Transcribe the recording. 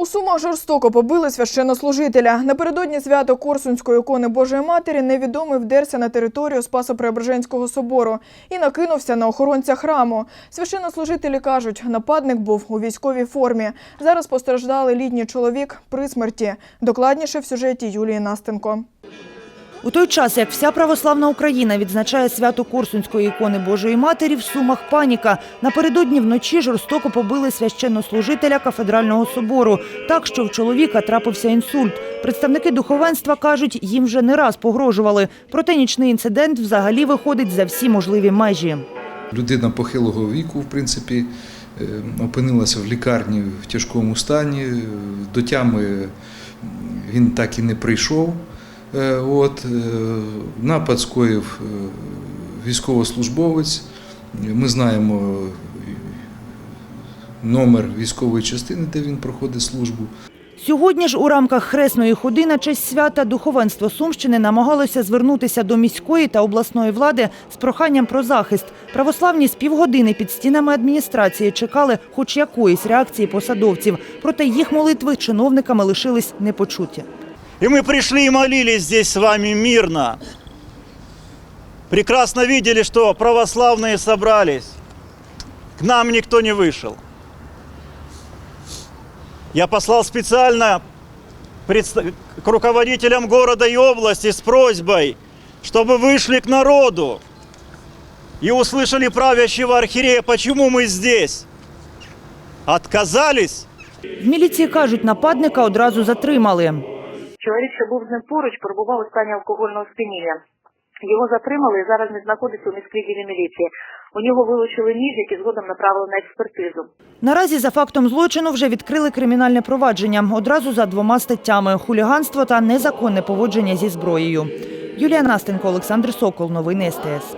У Сумах жорстоко побили священнослужителя. Напередодні свято Корсунської ікони Божої Матері невідомий вдерся на територію Спасо-Преображенського собору і накинувся на охоронця храму. Священнослужителі кажуть, нападник був у військовій формі. Зараз постраждали літній чоловік при смерті. Докладніше в сюжеті Юлії Настенко. У той час, як вся православна Україна відзначає свято Корсунської ікони Божої Матері, в Сумах паніка. Напередодні вночі жорстоко побили священнослужителя кафедрального собору, так що в чоловіка трапився інсульт. Представники духовенства кажуть, їм вже не раз погрожували. Проте нічний інцидент взагалі виходить за всі можливі межі. Людина похилого віку, в принципі, е, опинилася в лікарні в тяжкому стані. До тями він так і не прийшов. Е, От, е, напад скоїв е, військовослужбовець. Ми знаємо номер військової частини, де він проходить службу. Сьогодні ж у рамках хресної ходи на честь свята духовенство Сумщини намагалося звернутися до міської та обласної влади з проханням про захист. Православні з півгодини під стінами адміністрації чекали хоч якоїсь реакції посадовців. Проте їх молитви чиновниками лишились непочуті. И мы пришли и молились здесь с вами мирно. Прекрасно видели, что православные собрались. К нам никто не вышел. Я послал специально предста- к руководителям города и области с просьбой, чтобы вышли к народу и услышали правящего архиерея, почему мы здесь. Отказались В міліції кажуть, нападника одразу затримали. Чоловік, що був з ним поруч, перебував у стані алкогольного сп'яніння. Його затримали і зараз він знаходиться у міськвідділі міліції. У нього вилучили ніж, який згодом направили на експертизу. Наразі за фактом злочину вже відкрили кримінальне провадження одразу за двома статтями – хуліганство та незаконне поводження зі зброєю. Юлія Настенко, Олександр Сокол. Новини СТС.